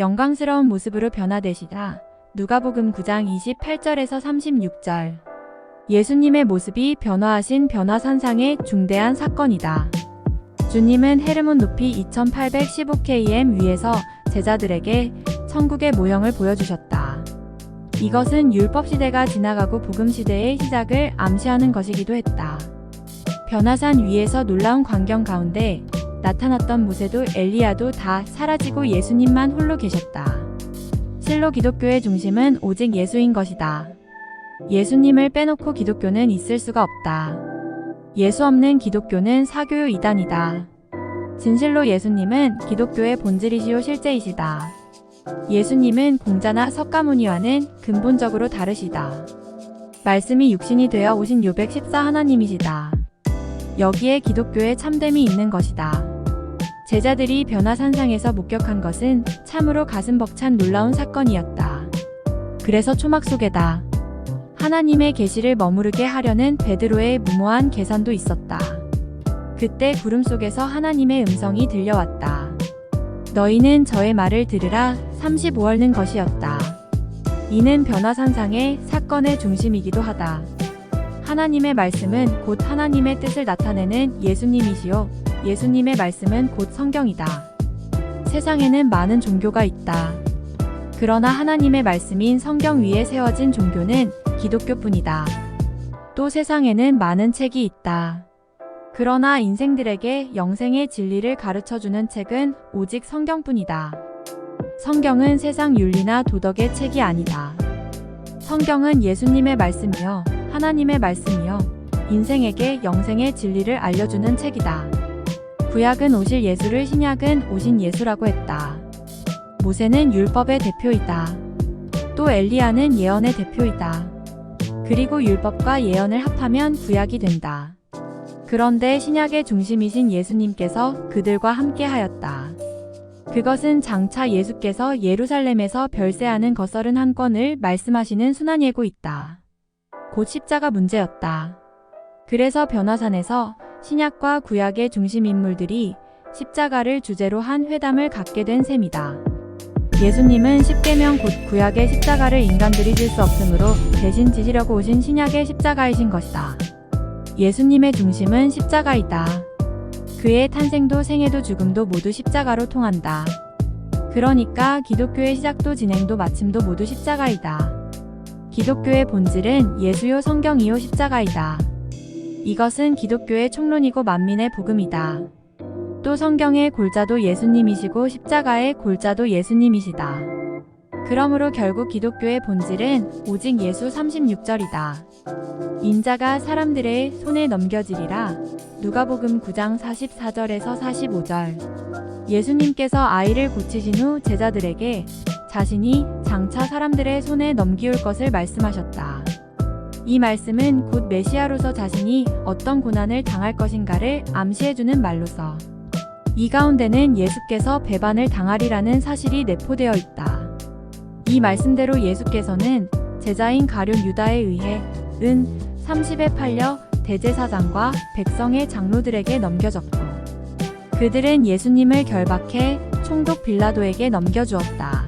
영광스러운 모습으로 변화되시다. 누가복음 9장 28절에서 36절. 예수님의 모습이 변화하신 변화산상의 중대한 사건이다. 주님은 헤르몬 높이 2815km 위에서 제자들에게 천국의 모형을 보여주셨다. 이것은 율법 시대가 지나가고 복음 시대의 시작을 암시하는 것이기도 했다. 변화산 위에서 놀라운 광경 가운데 나타났던 모세도 엘리야도 다 사라지고 예수님만 홀로 계셨다. 실로 기독교의 중심은 오직 예수인 것이다. 예수님을 빼놓고 기독교는 있을 수가 없다. 예수 없는 기독교는 사교요 이단이다. 진실로 예수님은 기독교의 본질이시요 실제이시다. 예수님은 공자나 석가모니와는 근본적으로 다르시다. 말씀이 육신이 되어 오신 요백 십사 하나님이시다. 여기에 기독교의 참됨이 있는 것이다. 제자들이 변화산상에서 목격한 것은 참으로 가슴 벅찬 놀라운 사건이었다. 그래서 초막 속에다 하나님의 계시를 머무르게 하려는 베드로의 무모한 계산도 있었다. 그때 구름 속에서 하나님의 음성이 들려왔다. 너희는 저의 말을 들으라 35월는 것이었다. 이는 변화산상의 사건의 중심이기도 하다. 하나님의 말씀은 곧 하나님의 뜻을 나타내는 예수님이시요. 예수님의 말씀은 곧 성경이다. 세상에는 많은 종교가 있다. 그러나 하나님의 말씀인 성경 위에 세워진 종교는 기독교뿐이다. 또 세상에는 많은 책이 있다. 그러나 인생들에게 영생의 진리를 가르쳐 주는 책은 오직 성경뿐이다. 성경은 세상 윤리나 도덕의 책이 아니다. 성경은 예수님의 말씀이요. 하나님의 말씀이요. 인생에게 영생의 진리를 알려주는 책이다. 구약은 오실 예수를 신약은 오신 예수라고 했다. 모세는 율법의 대표이다. 또 엘리야는 예언의 대표이다. 그리고 율법과 예언을 합하면 구약이 된다. 그런데 신약의 중심이신 예수님께서 그들과 함께 하였다. 그것은 장차 예수께서 예루살렘에서 별세하는 거설은 한 권을 말씀하시는 순환 예고 있다. 곧 십자가 문제였다. 그래서 변화산에서 신약과 구약의 중심 인물들이 십자가를 주제로 한 회담을 갖게 된 셈이다. 예수님은 십계명 곧 구약의 십자가를 인간들이 질 수 없으므로 대신 지시려고 오신 신약의 십자가이신 것이다. 예수님의 중심은 십자가이다. 그의 탄생도 생애도 죽음도 모두 십자가로 통한다. 그러니까 기독교의 시작도 진행도 마침도 모두 십자가이다. 기독교의 본질은 예수요 성경이요 십자가이다. 이것은 기독교의 총론이고 만민의 복음이다. 또 성경의 골자도 예수님이시고 십자가의 골자도 예수님이시다. 그러므로 결국 기독교의 본질은 오직 예수 36절이다. 인자가 사람들의 손에 넘겨지리라. 누가복음 9장 44절에서 45절. 예수님께서 아이를 고치신 후 제자들에게 자신이 장차 사람들의 손에 넘기올 것을 말씀하셨다. 이 말씀은 곧 메시아로서 자신이 어떤 고난을 당할 것인가를 암시해주는 말로서 이 가운데는 예수께서 배반을 당하리라는 사실이 내포되어 있다. 이 말씀대로 예수께서는 제자인 가룟 유다에 의해 은 30에 팔려 대제사장과 백성의 장로들에게 넘겨졌고 그들은 예수님을 결박해 총독 빌라도에게 넘겨주었다.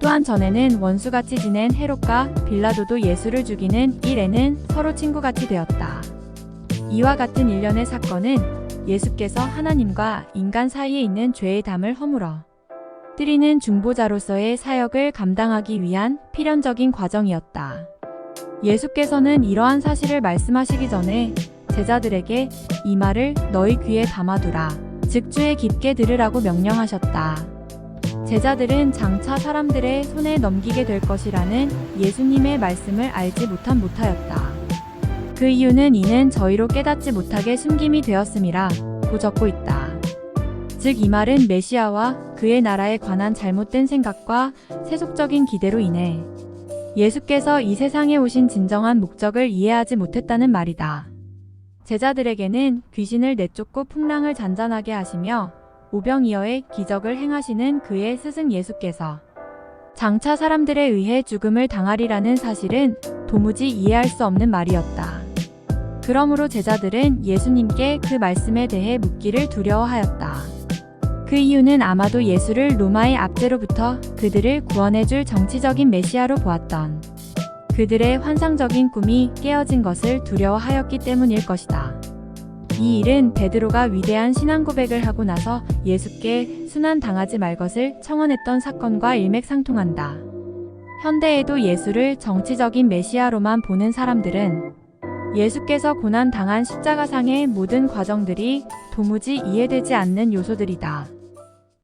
또한 전에는 원수같이 지낸 헤롯과 빌라도도 예수를 죽이는 일에는 서로 친구같이 되었다. 이와 같은 일련의 사건은 예수께서 하나님과 인간 사이에 있는 죄의 담을 허물어 뜨리는 중보자로서의 사역을 감당하기 위한 필연적인 과정이었다. 예수께서는 이러한 사실을 말씀하시기 전에 제자들에게 이 말을 너희 귀에 담아두라. 즉 주에 깊게 들으라고 명령하셨다. 제자들은 장차 사람들의 손에 넘기게 될 것이라는 예수님의 말씀을 알지 못한 못하였다. 그 이유는 이는 저희로 깨닫지 못하게 숨김이 되었음이라 고 적고 있다. 즉 이 말은 메시아와 그의 나라에 관한 잘못된 생각과 세속적인 기대로 인해 예수께서 이 세상에 오신 진정한 목적을 이해하지 못했다는 말이다. 제자들에게는 귀신을 내쫓고 풍랑을 잔잔하게 하시며 오병이어의 기적을 행하시는 그의 스승 예수께서 장차 사람들에 의해 죽음을 당하리라는 사실은 도무지 이해할 수 없는 말이었다. 그러므로 제자들은 예수님께 그 말씀에 대해 묻기를 두려워하였다. 그 이유는 아마도 예수를 로마의 압제로부터 그들을 구원해줄 정치적인 메시아로 보았던 그들의 환상적인 꿈이 깨어진 것을 두려워하였기 때문일 것이다. 이 일은 베드로가 위대한 신앙 고백을 하고 나서 예수께 순환당하지 말 것을 청원했던 사건과 일맥상통한다. 현대에도 예수를 정치적인 메시아로만 보는 사람들은 예수께서 고난 당한 십자가상의 모든 과정들이 도무지 이해되지 않는 요소들이다.